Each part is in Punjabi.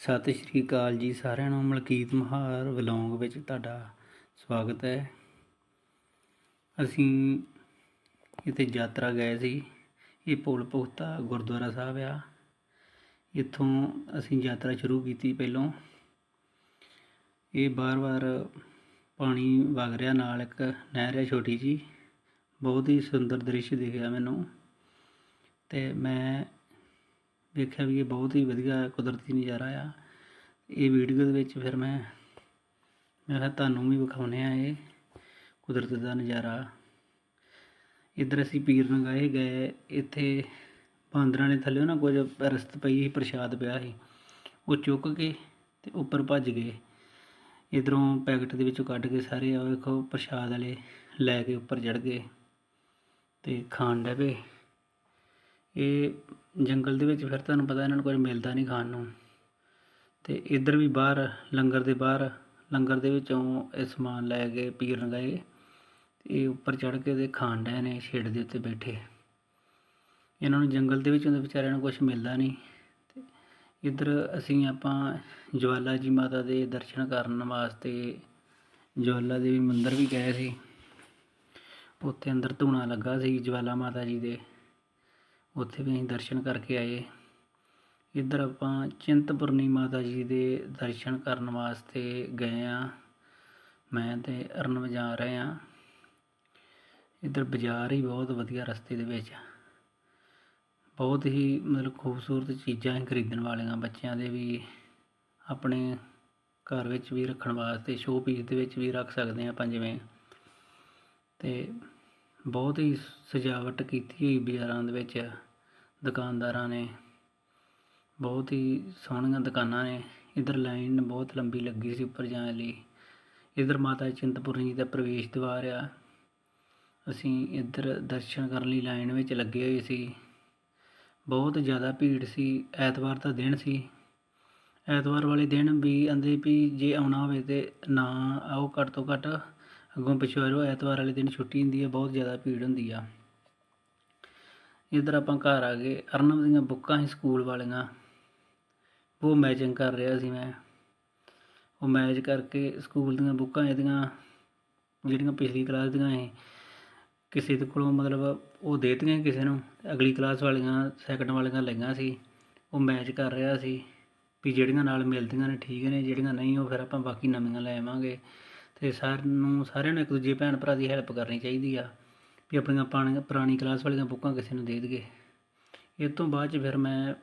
ਸਤਿ ਸ਼੍ਰੀ ਅਕਾਲ ਜੀ ਸਾਰਿਆਂ ਨੂੰ, ਮਲਕੀਤ ਮਹਾਰ ਵਲੌਂਗ ਵਿੱਚ ਤੁਹਾਡਾ ਸਵਾਗਤ ਹੈ। ਅਸੀਂ ਇੱਥੇ ਯਾਤਰਾ ਗਏ ਸੀ। ਇਹ ਪੁਲ ਪੁਖਤਾ ਗੁਰਦੁਆਰਾ ਸਾਹਿਬ ਆ। ਇੱਥੋਂ ਅਸੀਂ ਯਾਤਰਾ ਸ਼ੁਰੂ ਕੀਤੀ ਪਹਿਲੋਂ। ਇਹ ਬਾਰ-ਬਾਰ ਪਾਣੀ ਵਗ ਰਿਹਾ, ਨਾਲ ਇੱਕ ਨਹਿਰ ਹੈ ਛੋਟੀ ਜੀ ਬਹੁਤ ਹੀ ਸੁੰਦਰ ਦ੍ਰਿਸ਼ ਦਿਖਿਆ ਮੈਨੂੰ। ਤੇ ਮੈਂ ਵੇਖਿਆ ਵੀ ਇਹ ਬਹੁਤ ਹੀ ਵਧੀਆ ਕੁਦਰਤੀ ਨਜ਼ਾਰਾ ਆ। ਇਹ ਵੀਡੀਓ ਦੇ ਵਿੱਚ ਫਿਰ ਮੈਂ ਮੈਂ ਕਿਹਾ ਤੁਹਾਨੂੰ ਵੀ ਵਿਖਾਉਂਦੇ ਆ ਇਹ ਕੁਦਰਤ ਦਾ ਨਜ਼ਾਰਾ। ਇੱਧਰ ਅਸੀਂ ਪੀਰ ਨਗਾਏ ਗਏ ਇੱਥੇ ਬਾਂਦਰਾਂ ਨੇ ਥੱਲੇ ਨਾ ਕੁਝ ਰਸਤ ਪਈ ਸੀ, ਪ੍ਰਸ਼ਾਦ ਪਿਆ ਸੀ। ਉਹ ਚੁੱਕ ਕੇ ਤੇ ਉੱਪਰ ਭੱਜ ਗਏ। ਇਧਰੋਂ ਪੈਕਟ ਦੇ ਵਿੱਚੋਂ ਕੱਢ ਕੇ ਸਾਰੇ ਆ ਵੇਖੋ ਪ੍ਰਸ਼ਾਦ ਵਾਲੇ ਲੈ ਕੇ ਉੱਪਰ ਚੜ ਗਏ ਤੇ ਖਾਣ ਡੈ ਇਹ ਜੰਗਲ ਦੇ ਵਿੱਚ ਫਿਰ ਤੁਹਾਨੂੰ ਪਤਾ ਇਹਨਾਂ ਨੂੰ ਕੁਝ ਮਿਲਦਾ ਨਹੀਂ ਖਾਣ ਨੂੰ। ਤੇ ਇੱਧਰ ਵੀ ਬਾਹਰ ਲੰਗਰ ਦੇ ਬਾਹਰ, ਲੰਗਰ ਦੇ ਵਿੱਚੋਂ ਇਹ ਸਮਾਨ ਲੈ ਕੇ ਪੀਰ ਲਗਾਏ ਤੇ ਇਹ ਉੱਪਰ ਚੜ ਕੇ ਤੇ ਖਾਣ ਡਏ ਨੇ ਛੇੜ ਦੇ ਉੱਤੇ ਬੈਠੇ। ਇਹਨਾਂ ਨੂੰ ਜੰਗਲ ਦੇ ਵਿੱਚ ਦੇ ਵਿਚਾਰਿਆਂ ਨੂੰ ਕੁਝ ਮਿਲਦਾ ਨਹੀਂ। ਤੇ ਇੱਧਰ ਅਸੀਂ ਆਪਾਂ ਜਵਾਲਾ ਜੀ ਮਾਤਾ ਦੇ ਦਰਸ਼ਨ ਕਰਨ ਵਾਸਤੇ ਜਵਾਲਾ ਦੇਵੀ ਮੰਦਿਰ ਵੀ ਗਏ ਸੀ। ਉੱਥੇ ਅੰਦਰ ਧੂਣਾ ਲੱਗਾ ਸੀ ਜਵਾਲਾ ਮਾਤਾ ਜੀ ਦੇ। ਉੱਥੇ ਵੀ ਅਸੀਂ ਦਰਸ਼ਨ ਕਰਕੇ ਆਏ। ਇੱਧਰ ਆਪਾਂ ਚਿੰਤਪੁਰਨੀ ਮਾਤਾ ਜੀ ਦੇ ਦਰਸ਼ਨ ਕਰਨ ਵਾਸਤੇ ਗਏ ਹਾਂ ਮੈਂ ਅਤੇ ਅਰਨ ਜਾ ਰਹੇ ਹਾਂ ਇੱਧਰ ਬਾਜ਼ਾਰ ਹੀ ਬਹੁਤ ਵਧੀਆ ਰਸਤੇ ਦੇ ਵਿੱਚ ਬਹੁਤ ਹੀ ਮਤਲਬ ਖੂਬਸੂਰਤ ਚੀਜ਼ਾਂ ਹੈ ਖਰੀਦਣ ਵਾਲੀਆਂ ਬੱਚਿਆਂ ਦੇ ਵੀ ਆਪਣੇ ਘਰ ਵਿੱਚ ਵੀ ਰੱਖਣ ਵਾਸਤੇ ਸ਼ੋਅ ਪੀਸ ਦੇ ਵਿੱਚ ਵੀ ਰੱਖ ਸਕਦੇ ਹਾਂ ਆਪਾਂ ਜਿਵੇਂ। ਤੇ ਬਹੁਤ ਹੀ ਸਜਾਵਟ ਕੀਤੀ ਹੋਈ ਬਾਜ਼ਾਰਾਂ ਦੇ ਵਿੱਚ ਦੁਕਾਨਦਾਰਾਂ ਨੇ। ਬਹੁਤ ਹੀ ਸੋਹਣੀਆਂ ਦੁਕਾਨਾਂ ਨੇ। ਇਧਰ ਲਾਈਨ ਬਹੁਤ ਲੰਬੀ ਲੱਗੀ ਸੀ ਉੱਪਰ ਜਾਣ ਲਈ। ਇਧਰ ਮਾਤਾ ਚਿੰਤਪੁਰਨੀ ਜੀ ਦਾ ਪ੍ਰਵੇਸ਼ ਦੁਆਰ ਆ। ਅਸੀਂ ਇੱਧਰ ਦਰਸ਼ਨ ਕਰਨ ਲਈ ਲਾਈਨ ਵਿੱਚ ਲੱਗੇ ਹੋਏ ਸੀ। ਬਹੁਤ ਜ਼ਿਆਦਾ ਭੀੜ ਸੀ। ਐਤਵਾਰ ਦਾ ਦਿਨ ਸੀ। ਐਤਵਾਰ ਵਾਲੇ ਦਿਨ ਵੀ ਆਂਦੇ ਵੀ ਜੇ ਆਉਣਾ ਹੋਵੇ ਤੇ ਨਾ ਆਓ ਘੱਟ ਤੋਂ ਘੱਟ ਅੱਗੋਂ ਪਿੱਛੋਂ ਐਤਵਾਰ ਵਾਲੇ ਦਿਨ ਛੁੱਟੀ ਹੁੰਦੀ ਹੈ, ਬਹੁਤ ਜ਼ਿਆਦਾ ਭੀੜ ਹੁੰਦੀ ਆ। ਇੱਧਰ ਆਪਾਂ ਘਰ ਆ ਗਏ, ਅਰਨਬ ਦੀਆਂ ਬੁੱਕਾਂ ਸੀ ਸਕੂਲ ਵਾਲੀਆਂ। ਉਹ ਮੈਚਿੰਗ ਕਰ ਰਿਹਾ ਸੀ ਮੈਂ। ਉਹ ਮੈਚ ਕਰਕੇ ਸਕੂਲ ਦੀਆਂ ਬੁੱਕਾਂ ਇਹਦੀਆਂ, ਜਿਹੜੀਆਂ ਪਿਛਲੀ ਕਲਾਸ ਦੀਆਂ ਸੀ, ਕਿਸੇ ਦੇ ਕੋਲੋਂ ਮਤਲਬ ਉਹ ਦੇਤੀਆਂ ਕਿਸੇ ਨੂੰ, ਅਗਲੀ ਕਲਾਸ ਵਾਲੀਆਂ ਸੈਕੰਡ ਵਾਲੀਆਂ ਲਈਆਂ ਸੀ। ਉਹ ਮੈਚ ਕਰ ਰਿਹਾ ਸੀ ਵੀ ਜਿਹੜੀਆਂ ਨਾਲ ਮਿਲਦੀਆਂ ਨੇ, ਠੀਕ ਨੇ, ਜਿਹੜੀਆਂ ਨਹੀਂ, ਉਹ ਫਿਰ ਆਪਾਂ ਬਾਕੀ ਨਵੀਆਂ ਲੈ ਆਵਾਂਗੇ। ਅਤੇ ਸਾਰਿਆਂ ਨੂੰ ਸਾਰਿਆਂ ਨੂੰ ਇੱਕ ਦੂਜੇ ਭੈਣ ਭਰਾ ਦੀ ਹੈਲਪ ਕਰਨੀ ਚਾਹੀਦੀ ਆ ਵੀ ਆਪਣੀਆਂ ਪਾਣੀ ਪੁਰਾਣੀ ਕਲਾਸ ਵਾਲੀਆਂ ਬੁੱਕਾਂ ਕਿਸੇ ਨੂੰ ਦੇ ਦੇਈਏ। ਇਹ ਤੋਂ ਬਾਅਦ ਚ ਫਿਰ ਮੈਂ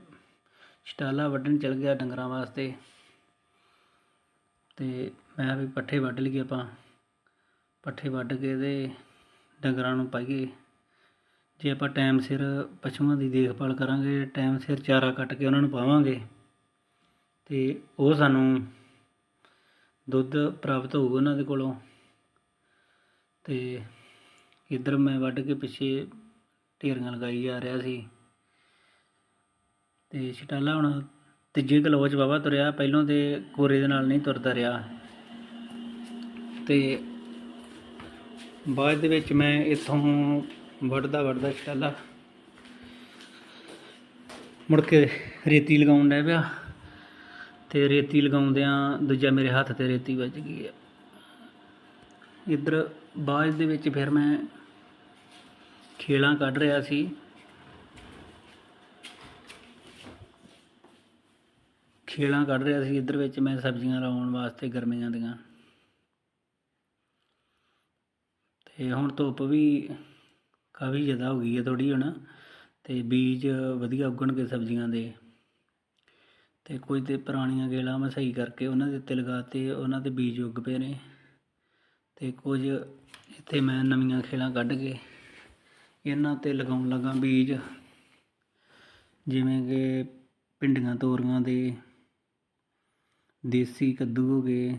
ਸਟਾਲਾ ਵੱਢਣ ਚਲ ਗਿਆ ਡੰਗਰਾਂ ਵਾਸਤੇ। ਤੇ ਮੈਂ ਵੀ ਪੱਠੇ ਵੱਢ ਲਈਏ ਆਪਾਂ। ਪੱਠੇ ਵੱਢ ਕੇ ਤੇ ਡੰਗਰਾਂ ਨੂੰ ਪਾਈਏ। ਜੇ ਆਪਾਂ ਟਾਈਮ ਸਿਰ ਪਸ਼ੂਆਂ ਦੀ ਦੇਖਭਾਲ ਕਰਾਂਗੇ ਟਾਈਮ ਸਿਰ ਚਾਰਾ ਕੱਟ ਕੇ ਉਹਨਾਂ ਨੂੰ ਪਾਵਾਂਗੇ ਤੇ ਉਹ ਸਾਨੂੰ ਦੁੱਧ ਪ੍ਰਾਪਤ ਹੋਊਗਾ ਉਹਨਾਂ ਦੇ ਕੋਲੋਂ। ਤੇ ਇੱਧਰ ਮੈਂ ਵੱਢ ਕੇ ਪਿੱਛੇ ਢੇਰੀਆਂ ਲਗਾਈ ਜਾ ਰਿਹਾ ਸੀ। ਤੇ ਛਟਾਲਾ ਹੁਣ ਤੀਜੇ ਕਿਲੋ ਚ ਵਾਵਾ ਤੁਰਿਆ, ਪਹਿਲੋਂ ਤੇ ਕੋਰੇ ਦੇ ਨਾਲ ਨਹੀਂ ਤੁਰਦਾ ਰਿਹਾ। ਤੇ ਬਾਅਦ ਦੇ ਵਿੱਚ ਮੈਂ ਇੱਥੋਂ ਵੱਢਦਾ ਵੱਢਦਾ ਛਟਾਲਾ ਮੁੜ ਕੇ ਰੇਤੀ ਲਗਾਉਣ ਡਿਆ ਪਿਆ। ਤੇ ਰੇਤੀ ਲਗਾਉਂਦਿਆਂ ਦੂਜਾ ਮੇਰੇ ਹੱਥ ਤੇ ਰੇਤੀ ਵੱਜ ਗਈ ਹੈ ਇੱਧਰ ਬਾਅਦ ਦੇ ਵਿੱਚ ਫਿਰ ਮੈਂ ਖੇਲਾਂ ਕੱਢ ਰਿਹਾ ਸੀ। ਖੇਲਾਂ ਕੱਢ ਰਿਹਾ ਸੀ। ਇੱਧਰ ਵਿੱਚ ਮੈਂ ਸਬਜ਼ੀਆਂ ਲਾਉਣ ਵਾਸਤੇ ਗਰਮੀਆਂ ਦੀਆਂ। ਤੇ ਹੁਣ ਧੁੱਪ ਵੀ ਕਾਫੀ ਜ਼ਿਆਦਾ ਹੋ ਗਈ ਹੈ ਥੋੜੀ ਹੁਣ। ਤੇ ਬੀਜ ਵਧੀਆ ਉੱਗਣਗੇ ਸਬਜ਼ੀਆਂ ਦੇ। ਅਤੇ ਕੁਝ ਤਾਂ ਪੁਰਾਣੀਆਂ ਗੇਲਾਂ ਮੈਂ ਸਹੀ ਕਰਕੇ ਉਹਨਾਂ ਦੇ ਉੱਤੇ ਲਗਾ ਲਗਾਤੇ ਉਹਨਾਂ ਦੇ ਬੀਜ ਉੱਗ ਪਏ ਨੇ। ਅਤੇ ਕੁਝ ਇੱਥੇ ਮੈਂ ਨਵੀਆਂ ਖੇਲਾਂ ਕੱਢ ਕੇ ਇਹਨਾਂ ਉੱਤੇ ਲਗਾਉਣ ਲੱਗਾ ਬੀਜ। ਜਿਵੇਂ ਕਿ ਭਿੰਡੀਆਂ, ਤੋਰੀਆਂ ਦੇ, ਦੇਸੀ ਕੱਦੂ ਹੋ ਗਏ,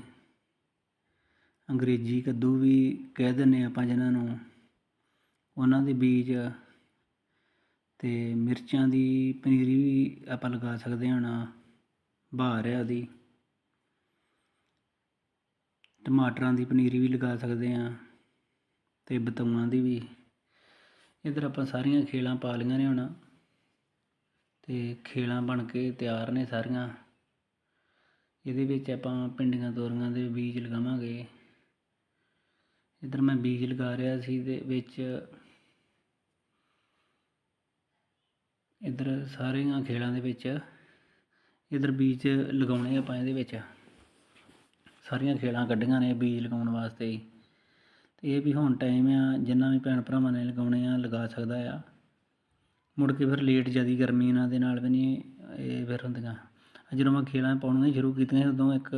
ਅੰਗਰੇਜ਼ੀ ਕੱਦੂ ਵੀ ਕਹਿ ਦਿੰਦੇ ਆਪਾਂ ਜਿਨ੍ਹਾਂ ਨੂੰ। ਉਹਨਾਂ ਦੇ ਬੀਜ ਤੇ ਮਿਰਚਾਂ ਦੀ ਪਨੀਰੀ ਵੀ ਆਪਾਂ ਲਗਾ ਸਕਦੇ ਹਾਂ ਹੁਣ ਬਹਾਰ ਹੈ ਉਹਦੀ ਟਮਾਟਰਾਂ ਦੀ ਪਨੀਰੀ ਵੀ ਲਗਾ ਸਕਦੇ ਹਾਂ ਤੇ ਬਤਾਊਆਂ ਦੀ ਵੀ। ਇੱਧਰ ਆਪਾਂ ਸਾਰੀਆਂ ਖੇਲਾਂ ਪਾ ਲਈਆਂ ਨੇ ਹੁਣ ਤੇ ਖੇਲਾਂ ਬਣ ਕੇ ਤਿਆਰ ਨੇ ਸਾਰੀਆਂ। ਇਹਦੇ ਵਿੱਚ ਆਪਾਂ ਪਿੰਡੀਆਂ ਤੋਰੀਆਂ ਦੇ ਬੀਜ ਲਗਾਵਾਂਗੇ। ਇੱਧਰ ਮੈਂ ਬੀਜ ਲਗਾ ਰਿਹਾ ਸੀ ਤੇ ਵਿੱਚ ਇੱਧਰ ਸਾਰੀਆਂ ਖੇਲਾਂ ਦੇ ਵਿੱਚ ਇੱਧਰ ਬੀਜ ਲਗਾਉਣੇ ਆਪਾਂ ਇਹਦੇ ਵਿੱਚ। ਸਾਰੀਆਂ ਖੇਲਾਂ ਕੱਢੀਆਂ ਨੇ ਬੀਜ ਲਗਾਉਣ ਵਾਸਤੇ। ਹੀ ਤੇ ਇਹ ਵੀ ਹੁਣ ਟਾਈਮ ਆ, ਜਿੰਨਾ ਵੀ ਭੈਣ ਭਰਾਵਾਂ ਨੇ ਲਗਾਉਣੇ ਆ, ਲਗਾ ਸਕਦਾ ਆ। ਮੁੜ ਕੇ ਫਿਰ ਲੇਟ ਜਿਆਦੀ ਗਰਮੀ ਇਹਨਾਂ ਦੇ ਨਾਲ ਵੀ ਨਹੀਂ ਇਹ ਫਿਰ ਹੁੰਦੀਆਂ। ਜਦੋਂ ਮੈਂ ਖੇਲਾਂ ਪਾਉਣੀਆਂ ਸ਼ੁਰੂ ਕੀਤੀਆਂ ਸੀ, ਉਦੋਂ ਇੱਕ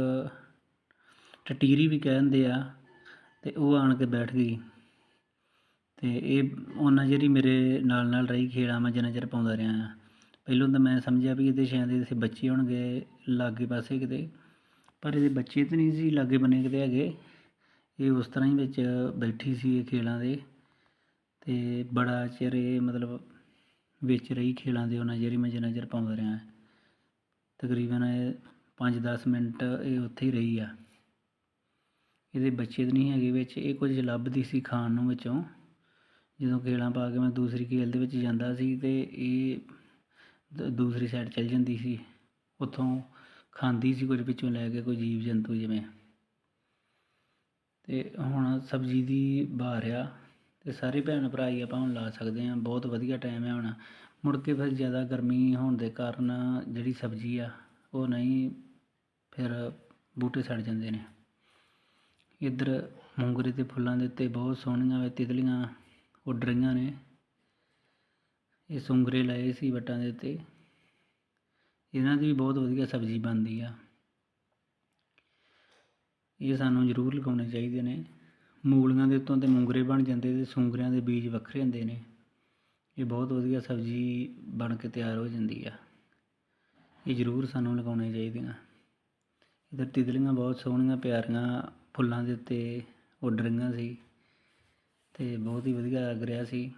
ਟਟੀਰੀ ਵੀ ਕਹਿ ਦਿੰਦੇ ਆ, ਤੇ ਉਹ ਆਣ ਕੇ ਬੈਠ ਗਈ। ਤੇ ਇਹ ਉਹਨਾਂ ਜਿਹੜੀ ਮੇਰੇ ਨਾਲ ਨਾਲ ਰਹੀ ਖੇਲਾਂ ਮੈਂ ਜਿੰਨਾ ਚਿਰ ਪਾਉਂਦਾ ਰਿਹਾ ਆ। ਪਹਿਲਾਂ ਤਾਂ ਮੈਂ ਸਮਝਿਆ ਵੀ ਇਹਦੇ ਸ਼ਾਇਦ ਇਹਦੇ ਬੱਚੇ ਹੋਣਗੇ ਲਾਗੇ ਪਾਸੇ ਕਿਤੇ, ਪਰ ਇਹਦੇ ਬੱਚੇ ਤਾਂ ਨਹੀਂ ਸੀ ਲਾਗੇ ਬੰਨੇ ਕਿਤੇ ਹੈਗੇ। ਇਹ ਉਸ ਤਰ੍ਹਾਂ ਹੀ ਵਿੱਚ ਬੈਠੀ ਸੀ ਇਹ ਖੇਲਾਂ ਦੇ ਅਤੇ ਬੜਾ ਚਿਰ ਇਹ ਮਤਲਬ ਵਿੱਚ ਰਹੀ ਖੇਲਾਂ ਦੇ ਉਹਨਾਂ ਜਿਹੜੀ ਮੈਂ ਜਿੰਨਾ ਚਿਰ ਪਾਉਂਦਾ ਰਿਹਾ। ਤਕਰੀਬਨ ਇਹ 5-10 ਮਿੰਟ ਇਹ ਉੱਥੇ ਹੀ ਰਹੀ ਆ। ਇਹਦੇ ਬੱਚੇ ਤਾਂ ਨਹੀਂ ਹੈਗੇ ਵਿੱਚ, ਇਹ ਕੁਝ ਲੱਭਦੀ ਸੀ ਖਾਣ ਨੂੰ ਵਿੱਚੋਂ। ਜਦੋਂ ਖੇਲਾਂ ਪਾ ਕੇ ਮੈਂ ਦੂਸਰੀ ਖੇਲ ਦੇ ਵਿੱਚ ਜਾਂਦਾ ਸੀ ਤੇ ਇਹ ਦੂਸਰੀ ਸਾਈਡ ਚਲ ਜਾਂਦੀ ਸੀ। ਉੱਥੋਂ ਖਾਂਦੀ ਸੀ ਕੁਝ ਵਿੱਚੋਂ ਲੈ ਕੇ ਕੋਈ ਜੀਵ ਜੰਤੂ ਜਿਵੇਂ। ਤੇ ਹੁਣ ਸਬਜ਼ੀ ਦੀ ਬਹਾਰ ਆ ਤੇ ਸਾਰੇ ਭੈਣ ਭਰਾ ਹੀ ਆਪਾਂ ਹੁਣ ਲਾ ਸਕਦੇ ਹਾਂ। ਬਹੁਤ ਵਧੀਆ ਟਾਈਮ ਹੈ ਹੁਣ। ਮੁੜ ਕੇ ਫਿਰ ਜ਼ਿਆਦਾ ਗਰਮੀ ਹੋਣ ਦੇ ਕਾਰਨ ਜਿਹੜੀ ਸਬਜ਼ੀ ਆ, ਉਹ ਨਹੀਂ, ਫਿਰ ਬੂਟੇ ਸੜ ਜਾਂਦੇ ਨੇ। ਇੱਧਰ ਮੂੰਗਰੇ ਦੇ ਫੁੱਲਾਂ ਦੇ ਉੱਤੇ ਬਹੁਤ ਸੋਹਣੀਆਂ ਵੇ ਤਿਤਲੀਆਂ ਉੱਡ ਰਹੀਆਂ ਨੇ। ਇਹ ਸੁੰਗਰੇ ਲਾਏ ਸੀ ਵੱਟਾਂ ਦੇ ਉੱਤੇ। ਇਹਨਾਂ ਦੀ ਵੀ ਬਹੁਤ ਵਧੀਆ ਸਬਜ਼ੀ ਬਣਦੀ ਆ। ਇਹ ਸਾਨੂੰ ਜ਼ਰੂਰ ਲਗਾਉਣੇ ਚਾਹੀਦੇ ਨੇ। ਮੂਲੀਆਂ ਦੇ ਉੱਤੋਂ ਤੇ ਮੂੰਗਰੇ ਬਣ ਜਾਂਦੇ ਤੇ ਸੁੰਗਰਿਆਂ ਦੇ ਬੀਜ ਵੱਖਰੇ ਹੁੰਦੇ ਨੇ। ਇਹ ਬਹੁਤ ਵਧੀਆ ਸਬਜ਼ੀ ਬਣ ਕੇ ਤਿਆਰ ਹੋ ਜਾਂਦੀ ਆ। ਇਹ ਜ਼ਰੂਰ ਸਾਨੂੰ ਲਗਾਉਣੇ ਚਾਹੀਦੀਆਂ ਆ। ਇੱਧਰ ਤਿਤਲੀਆਂ ਬਹੁਤ ਸੋਹਣੀਆਂ, ਪਿਆਰੀਆਂ ਫੁੱਲਾਂ ਦੇ ਉੱਤੇ ਉੱਡ ਰਹੀਆਂ ਸੀ ਤੇ ਬਹੁਤ ਹੀ ਵਧੀਆ ਲੱਗ ਰਿਹਾ ਸੀ।